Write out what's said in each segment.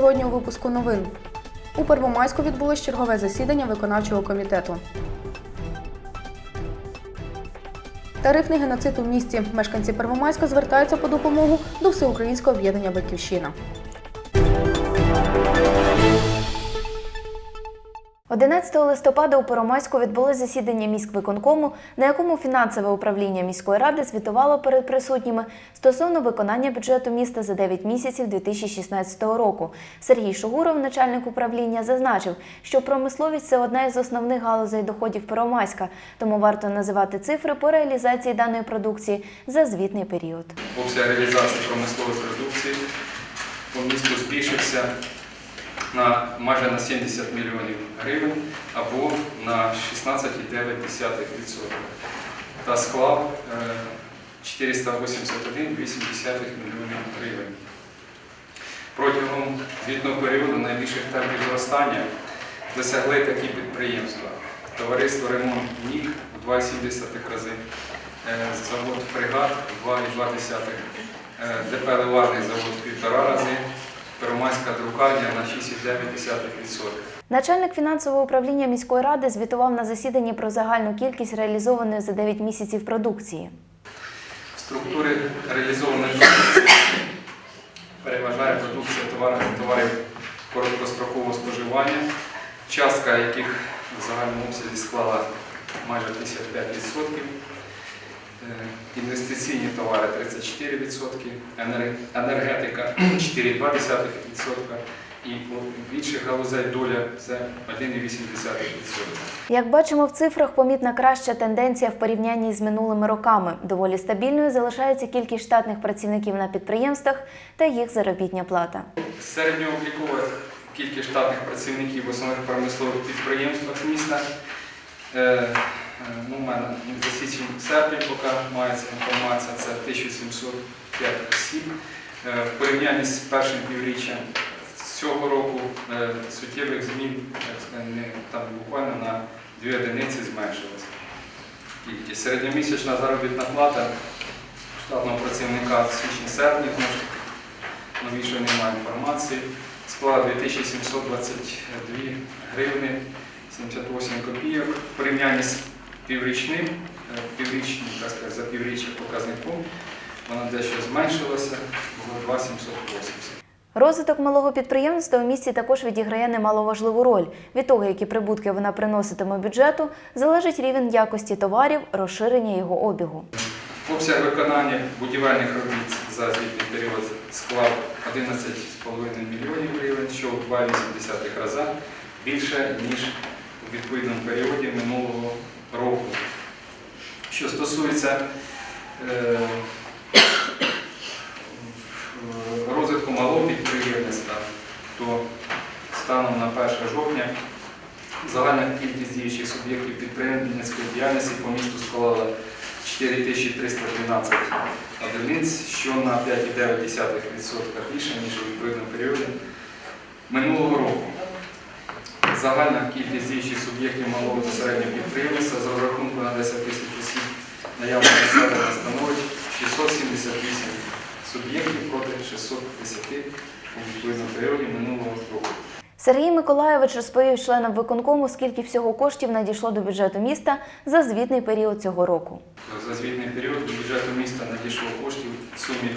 Сьогодні у випуску новин. У Первомайську відбулось чергове засідання виконавчого комітету. Тарифний геноцид у місті. Мешканці Первомайська звертаються по допомогу до Всеукраїнського об'єднання Батьківщина. 11 листопада у Первомайську відбулось засідання міськвиконкому, на якому фінансове управління міської ради звітувало перед присутніми стосовно виконання бюджету міста за 9 місяців 2016 року. Сергій Шугуров, начальник управління, зазначив, що промисловість це одна із основних галузей доходів Первомайська, тому варто називати цифри по реалізації даної продукції за звітний період. Обсяг реалізації промислової продукції по місту збільшився на майже на 70 мільйонів гривень або на 16,9% та склав е, 481,8 мільйонів гривень. Протягом звітного періоду найбільших темпів зростання досягли такі підприємства. Товариство Ремонт НІК в 2,7 рази, е, завод Фрегат в 2,2, е, ДП Леварний завод в півтора рази, Первомайська друкарня на 6,9%. Начальник фінансового управління міської ради звітував на засіданні про загальну кількість реалізованої за 9 місяців продукції. В структурі реалізованої продукції переважає продукція товарів, товарів короткострокового споживання, частка яких в загальному обсязі склала майже 55%, Е, інвестиційні товари 34%, енер- енергетика 4,2% і у інших галузей доля це 1,8%. Як бачимо в цифрах, помітна краща тенденція в порівнянні з минулими роками. Доволі стабільною залишається кількість штатних працівників на підприємствах та їх заробітня плата. Середньооблікова кількість штатних працівників в основних промислових підприємствах міста. Е, е, ну, у мене за січень серпень, поки мається інформація, це 1705 осіб. Е, в порівнянні з першим півріччям цього року е, суттєвих змін не- там буквально на дві одиниці зменшилася. Кількість. Середньомісячна заробітна плата штатного працівника в січні-серпні, новішої немає інформації, склала 2722 гривни 78 копійок. В порівнянні з піврічним, е, піврічним, так сказати, за півріччя показником, вона дещо зменшилася, було 2780. Розвиток малого підприємництва у місті також відіграє немаловажливу роль. Від того, які прибутки вона приноситиме бюджету, залежить рівень якості товарів, розширення його обігу. Обсяг виконання будівельних робіт за звітний період склав 11,5 мільйонів гривень, що в 2,8 рази більше, ніж у відповідному періоді минулого року. Що стосується е, розвитку малого підприємництва, то станом на 1 жовтня загальна кількість діючих суб'єктів підприємницької діяльності по місту склала 4312 одиниць, що на 5,9% більше, ніж у відповідному періоді минулого року. Загальна кількість діючих суб'єктів малого та середнього підприємництва з розрахунку на 10 тисяч осіб наявного населення становить 678 суб'єктів проти 610 у періоді минулого року. Сергій Миколайович розповів членам виконкому, скільки всього коштів надійшло до бюджету міста за звітний період цього року. За звітний період до бюджету міста надійшло коштів в сумі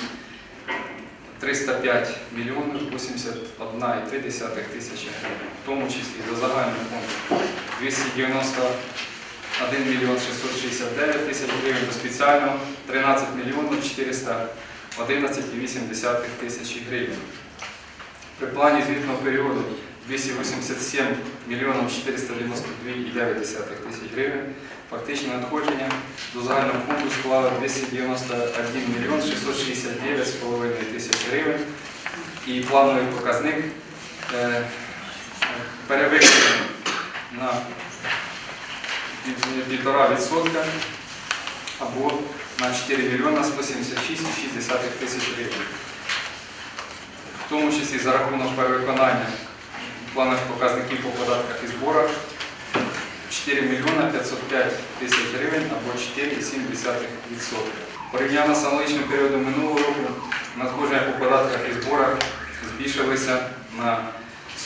305 мільйонів 81,3 тисячі гривень, в тому числі до загального фонду 291 мільйон 669 тисяч гривень, до спеціального 13 мільйонів 411,8 тисячі гривень. При плані звітного періоду 287 мільйонів 492,9 тисяч гривень. Фактичне надходження до загального фонду склало 291 мільйон 669,5 тисяч гривень. І плановий показник е, перевищений на пів- півтора відсотка або на 4 мільйона 176,6 тисяч гривень. В тому числі за рахунок перевиконання планових показників по податках і зборах 4 мільйона 505 тисяч гривень або 4,7%. Порівняно з аналогічним періодом минулого року надходження по податках і зборах збільшилися на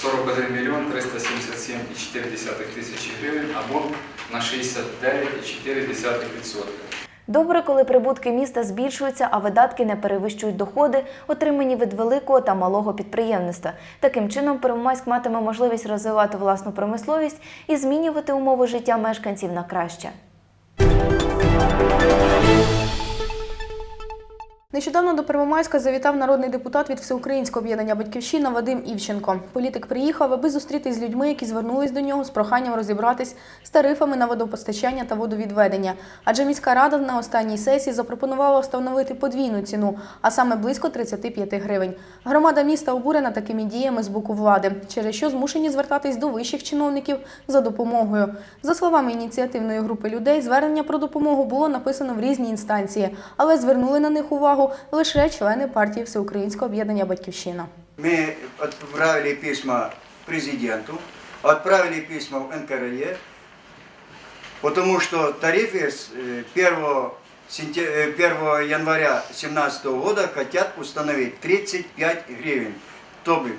41 мільйон 377,4 тисячі гривень або на 69,4%. Добре, коли прибутки міста збільшуються, а видатки не перевищують доходи, отримані від великого та малого підприємництва. Таким чином, Первомайськ матиме можливість розвивати власну промисловість і змінювати умови життя мешканців на краще. Нещодавно до Первомайська завітав народний депутат від Всеукраїнського об'єднання Батьківщина Вадим Івченко. Політик приїхав, аби зустрітись з людьми, які звернулись до нього з проханням розібратись з тарифами на водопостачання та водовідведення. Адже міська рада на останній сесії запропонувала встановити подвійну ціну, а саме близько 35 гривень. Громада міста обурена такими діями з боку влади, через що змушені звертатись до вищих чиновників за допомогою. За словами ініціативної групи людей, звернення про допомогу було написано в різні інстанції, але звернули на них увагу лише члени партії Всеукраїнського об'єднання Батьківщина. Мы отправили письма президенту, отправили письма в НКРЕ, потому что тарифы с э, 1, сентя- э, 1 января 2017 года хотят установить 35 гривен. То бы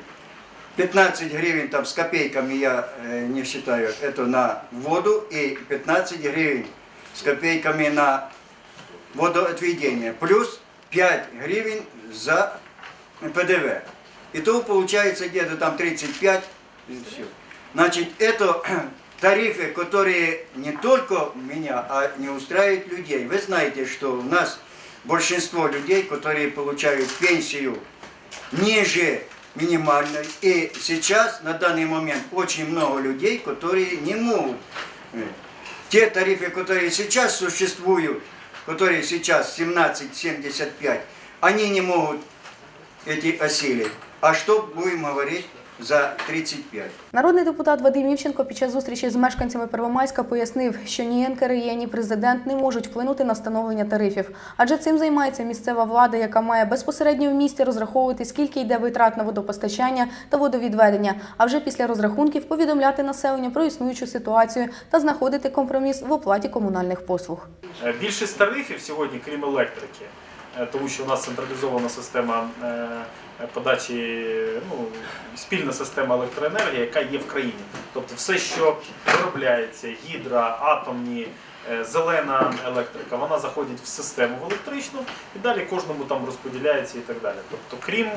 15 гривен там с копейками я э, не считаю, это на воду, и 15 гривен с копейками на водоотведение, плюс 5 гривен за ПДВ. Итого получается где-то там 35. и всё. Значит, это тарифы, которые не только меня, а не устраивают людей. Вы знаете, что у нас большинство людей, которые получают пенсию ниже минимальной. И сейчас, на данный момент, очень много людей, которые не могут. э, Те тарифы, которые сейчас существуют, которые сейчас 17,75, они не могут эти осилить. А что будем говорить за 35? Народний депутат Вадим Івченко під час зустрічі з мешканцями Первомайська пояснив, що ні НКРЄ, ні президент не можуть вплинути на встановлення тарифів, адже цим займається місцева влада, яка має безпосередньо в місті розраховувати, скільки йде витрат на водопостачання та водовідведення, а вже після розрахунків повідомляти населення про існуючу ситуацію та знаходити компроміс в оплаті комунальних послуг. Е, Більшість тарифів сьогодні, крім електрики, тому що у нас централізована система е, подачі, ну, спільна система електроенергії, яка є в країні. Тобто все, що виробляється, гідра, атомні, е, зелена електрика, вона заходить в систему в електричну і далі кожному там розподіляється і так далі. Тобто, крім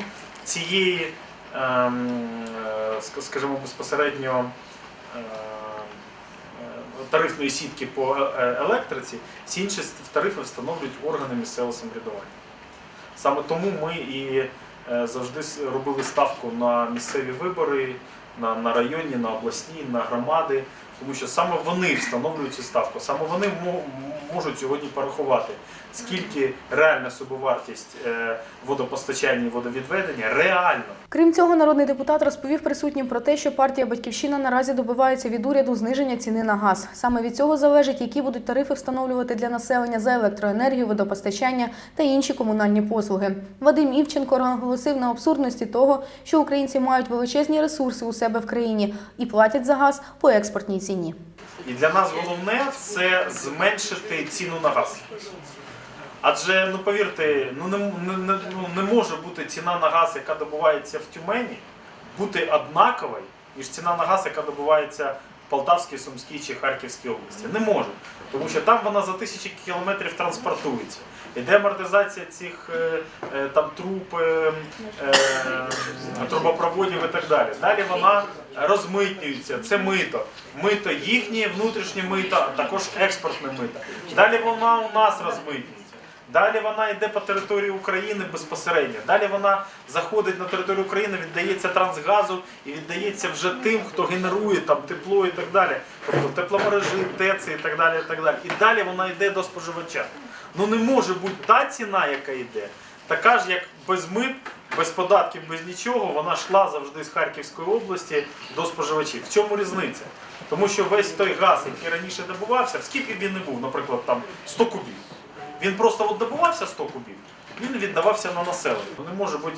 цієї, ем, е, скажімо, безпосередньо. Е, е, тарифної сітки по е- електриці, всі інші тарифи встановлюють органи місцевого самоврядування. Саме тому ми і е, завжди робили ставку на місцеві вибори, на, на районні, на обласні, на громади, тому що саме вони встановлюють цю ставку, саме вони можуть сьогодні порахувати, скільки реальна собовартість е, водопостачання і водовідведення реально. Крім цього, народний депутат розповів присутнім про те, що партія Батьківщина наразі добивається від уряду зниження ціни на газ. Саме від цього залежить, які будуть тарифи встановлювати для населення за електроенергію, водопостачання та інші комунальні послуги. Вадим Івченко наголосив на абсурдності того, що українці мають величезні ресурси у себе в країні і платять за газ по експортній ціні. І для нас головне це зменшити ціну на газ. Адже, ну повірте, ну не, не, ну, не може бути ціна на газ, яка добувається в Тюмені, бути однаковою, ніж ціна на газ, яка добувається в Полтавській, Сумській чи Харківській області. Не може. Тому що там вона за тисячі кілометрів транспортується. Іде амортизація цих е, е, там труб, е, трубопроводів і так далі. Далі вона розмитнюється, це мито. Мито їхнє внутрішнє мито, а також експортне мито. Далі вона у нас розмитнюється. Далі вона йде по території України безпосередньо. Далі вона заходить на територію України, віддається трансгазу і віддається вже тим, хто генерує там тепло і так далі. Тобто тепломережі, ТЕЦи і так далі. І так далі. І далі вона йде до споживача. Ну не може бути та ціна, яка йде, така ж, як без мит, без податків, без нічого, вона йшла завжди з Харківської області до споживачів. В чому різниця? Тому що весь той газ, який раніше добувався, скільки він не був, наприклад, там 100 кубів. Він просто от добувався 100 кубів, він віддавався на населення. Не може бути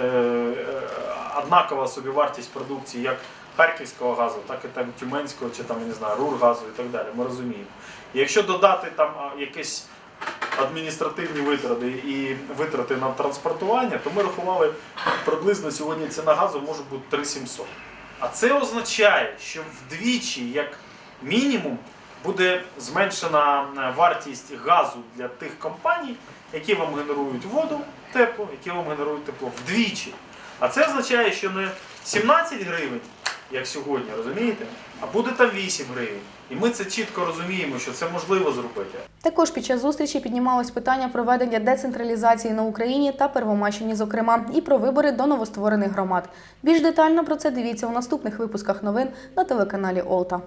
е, е, однакова собівартість продукції як харківського газу, так і там тюменського чи там я не знаю, рургазу і так далі. Ми розуміємо. І якщо додати там а, якесь адміністративні витрати і витрати на транспортування, то ми рахували приблизно сьогодні ціна газу може бути 3700. А це означає, що вдвічі, як мінімум, буде зменшена е, вартість газу для тих компаній, які вам генерують воду, тепло, які вам генерують тепло вдвічі. А це означає, що не 17 гривень, як сьогодні, розумієте, а буде там 8 гривень. І ми це чітко розуміємо, що це можливо зробити. Також під час зустрічі піднімалось питання проведення децентралізації на Україні та Первомайщині, зокрема, і про вибори до новостворених громад. Більш детально про це дивіться у наступних випусках новин на телеканалі Олта.